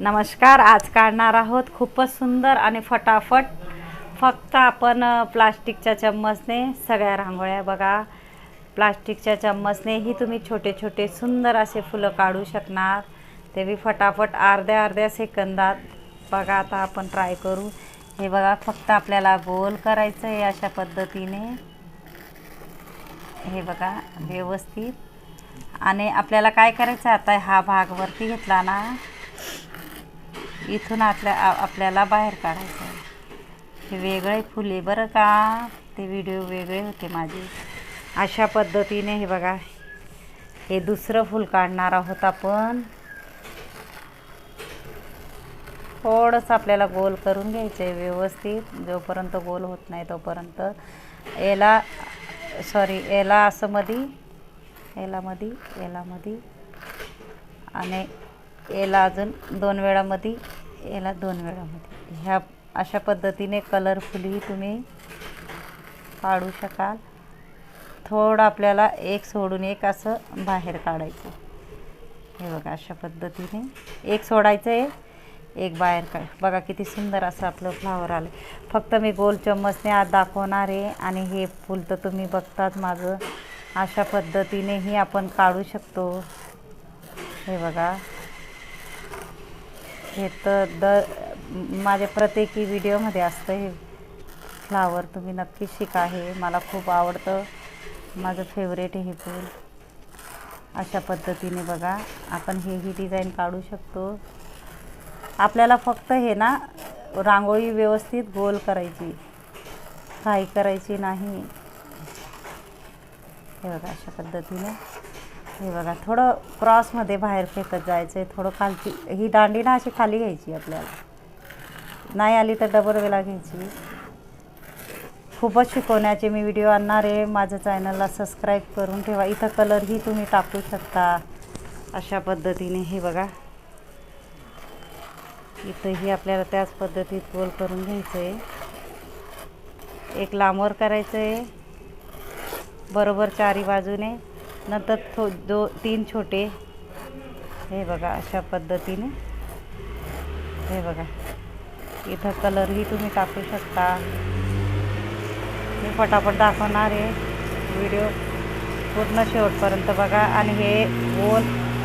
नमस्कार आज काढणार आहोत. खूपच सुंदर आणि फटाफट फक्त आपण प्लास्टिकच्या चम्मचने सगळ्या रांगोळ्या बघा. प्लास्टिकच्या चम्मचनेही तुम्ही छोटे छोटे सुंदर असे फुलं काढू शकणार. ते बी फटाफट अर्ध्या अर्ध्या सेकंदात. बघा आता आपण ट्राय करू. हे बघा फक्त आपल्याला गोल करायचं आहे अशा पद्धतीने. हे बघा व्यवस्थित. आणि आपल्याला काय करायचं आता हा भाग वरती घेतला ना. इथून आपल्या आपल्याला बाहेर काढायचं आहे. हे वेगळे फुले बरं का? ते व्हिडिओ वेगळे होते माझे. अशा पद्धतीने हे बघा हे दुसरं फूल काढणार आहोत आपण. थोडंसं आपल्याला गोल करून घ्यायचं आहे व्यवस्थित. जोपर्यंत गोल होत नाही तोपर्यंत. याला सॉरी याला असं मधी याला मधी याला मधी. आणि याला अजून दोन वेळामध्ये याला दोन वेळामध्ये. ह्या अशा पद्धतीने कलरफुली तुम्ही काढू शकाल. थोडं आपल्याला एक सोडून एक असं बाहेर काढायचं. हे बघा अशा पद्धतीने. एक सोडायचं आहे एक बाहेर काढ. बघा किती सुंदर असं आपलं फ्लावर आलं. फक्त मी गोल चम्मचने आज दाखवणार आहे आणि हे फूल तर तुम्ही बघतात माझं अशा पद्धतीनेही आपण काढू शकतो. हे बघा. हे तर द माझ्या प्रत्येकी व्हिडिओमध्ये असतं हे. फ्लावर तुम्ही नक्कीच शिका हे. मला खूप आवडतं. माझं फेवरेट हे फूल. अशा पद्धतीने बघा. आपण हे ही डिझाईन काढू शकतो. आपल्याला फक्त हे ना रांगोळी व्यवस्थित गोल करायची. काही करायची नाही. हे बघा अशा पद्धतीने. हे बघा थोडं क्रॉसमध्ये बाहेर फेकत जायचं आहे थोडं खालची ही दांडी ना अशी खाली घ्यायची आपल्याला. नाही आली तर डबल घ्यायची. खूपच शिकवण्याचे मी व्हिडिओ आणणार आहे. माझ्या चॅनलला सबस्क्राईब करून ठेवा. इथं कलरही तुम्ही टाकू शकता. अशा पद्धतीने हे बघा. इथंही आपल्याला त्याच पद्धतीत गोल करून घ्यायचं आहे एक लांबवर करायचं आहे बरोबर चारी बाजूने. नंतर थो दो तीन छोटे. हे बघा अशा पद्धतीने. हे बघा. इथं कलरही तुम्ही टाकू शकता. मी फटाफट दाखवणार आहे. व्हिडिओ पूर्ण शेवटपर्यंत बघा. आणि हे गोल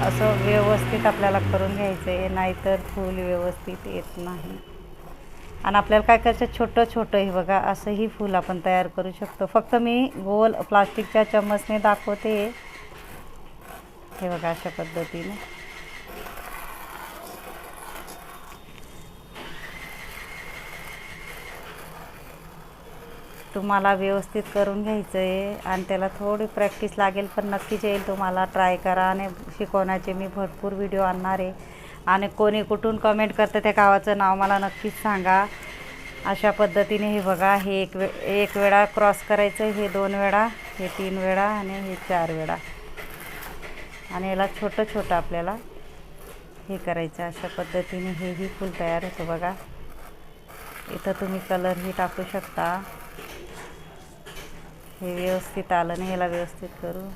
असं व्यवस्थित आपल्याला करून घ्यायचं आहे नाहीतर फूल व्यवस्थित येत नाही. आणि आपल्याला काय करायचं? छोटं छोटं हे बघा. असंही फूल आपण तयार करू शकतो. फक्त मी गोल प्लास्टिकच्या चम्मचने दाखवते. हे बघा अशा पद्धतीने. तुम्हाला व्यवस्थित करून घ्यायचं आहे आणि त्याला थोडी प्रॅक्टिस लागेल पण नक्कीच येईल तुम्हाला ट्राय करा आणि शिकवण्याचे मी भरपूर व्हिडिओ आणणार आहे. आणि कोणी कुठून कमेंट करतं त्या गावाचं नाव मला नक्कीच सांगा. अशा पद्धतीने हे बघा हे एक वे एक वेळा क्रॉस करायचं हे दोन वेळा हे तीन वेळा आणि हे चार वेळा. आणि याला छोटं छोटं आपल्याला हे करायचं अशा पद्धतीने हेही फूल तयार होतं बघा. इथं तुम्ही कलरही टाकू शकता. हे व्यवस्थित आलं नाही याला व्यवस्थित करू.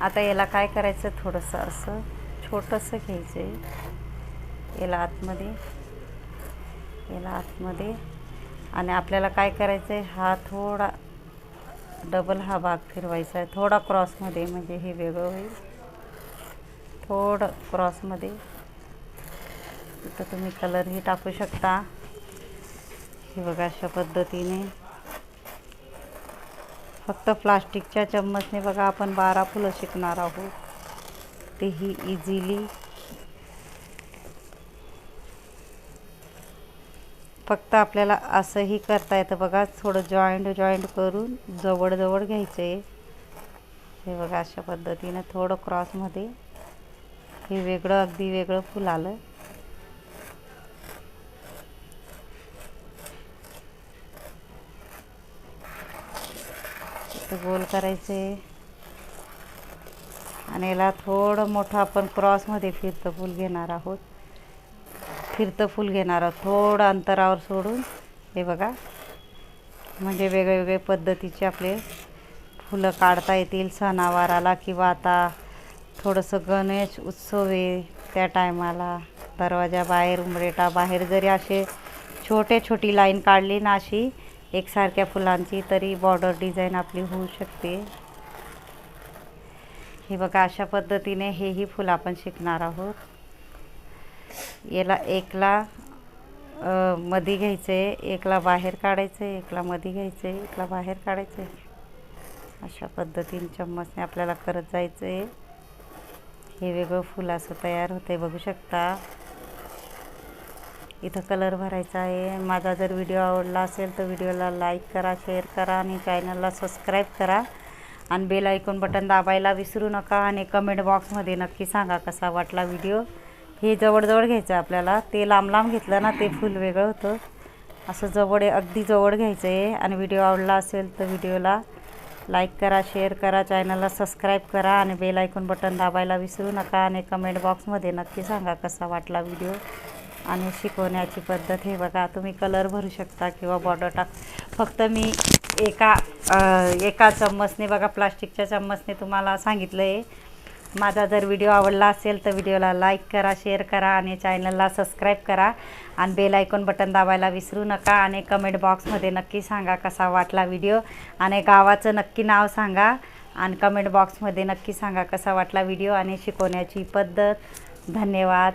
आता याला काय करायचं थोडंसं असं छोटंसं घ्यायचं आहे याला आतमध्ये. याला आतमध्ये. आणि आपल्याला काय करायचं आहे हा थोडा डबल हा भाग फिरवायचा आहे थोडा क्रॉसमध्ये म्हणजे हे वेगळं होईल. थोडं क्रॉसमध्ये तर तुम्ही कलरही टाकू शकता. हे बघा अशा पद्धतीने. फक्त प्लास्टिकच्या चम्मचने बघा आपण बारा फुलं शिकणार आहोत. तेही इझिली फक्त आपल्याला असंही करता येतं. बघा थोडं जॉईंट जॉईंट करून जवळजवळ घ्यायचं आहे हे बघा अशा पद्धतीनं थोडं क्रॉसमध्ये हे वेगळं अगदी वेगळं फुल आलं. इथं गोल करायचे आणि याला थोडं मोठं आपण क्रॉसमध्ये फिरतं फूल घेणार आहोत. फिरतं फूल घेणार आहोत. थोडं अंतरावर सोडून हे बघा. म्हणजे वेगळेवेगळे पद्धतीचे आपले फुलं काढता येतील. सणावाराला किंवा आता थोडंसं गणेश उत्सव आहे त्या टायमाला. दरवाजा बाहेर उंबरेटा बाहेर जरी असे छोटे छोटी लाईन काढली ना अशी एकसारख्या फुलांची तरी बॉर्डर डिझाईन आपली होऊ शकते. हे बघा अशा पद्धतीने हेही फुलं आपण शिकणार आहोत. याला एकला मध्ये मधी घ्यायचं आहे एकला बाहेर काढायचं आहे एकला मधी घ्यायचं आहे एकला बाहेर काढायचं. आहे अशा पद्धतीने चम्मचने आपल्याला करत जायचं. आहे हे वेगळं फुल असं तयार होते बघू शकता. इथं कलर भरायचा आहे. माझा जर व्हिडिओ आवडला असेल तर व्हिडिओला लाईक करा शेअर करा आणि चॅनलला सबस्क्राईब करा. आणि बेल ऐकून बटन दाबायला विसरू नका आणि कमेंट बॉक्समध्ये नक्की सांगा कसा वाटला व्हिडिओ. हे जवळजवळ घ्यायचं आपल्याला. ते लांब लांब घेतलं ना ते फुल वेगळं होतं. असं जवळ आहे अगदी जवळ घ्यायचं आहे आणि व्हिडिओ आवडला असेल तर व्हिडिओला लाईक करा शेअर करा चॅनलला सबस्क्राईब करा आणि बेल आयकॉन बटन दाबायला विसरू नका आणि कमेंट बॉक्समध्ये नक्की सांगा कसा वाटला व्हिडिओ. आणि शिकवण्याची पद्धत हे बघा तुम्ही कलर भरू शकता किंवा बॉर्डर टाक. फक्त मी एका एका चम्मचने बघा प्लास्टिकच्या चम्मचने तुम्हाला सांगितलं आहे माझा जर व्हिडिओ आवडला असेल तर व्हिडिओला लाईक करा शेअर करा आणि चॅनलला सबस्क्राईब करा. आणि बेल आयकॉन बटन दाबायला विसरू नका आणि कमेंट बॉक्समध्ये नक्की सांगा कसा वाटला व्हिडिओ आणि गावाचं नक्की नाव सांगा आणि कमेंट बॉक्समध्ये नक्की सांगा कसा वाटला व्हिडिओ आणि शिकवण्याची पद्धत. धन्यवाद.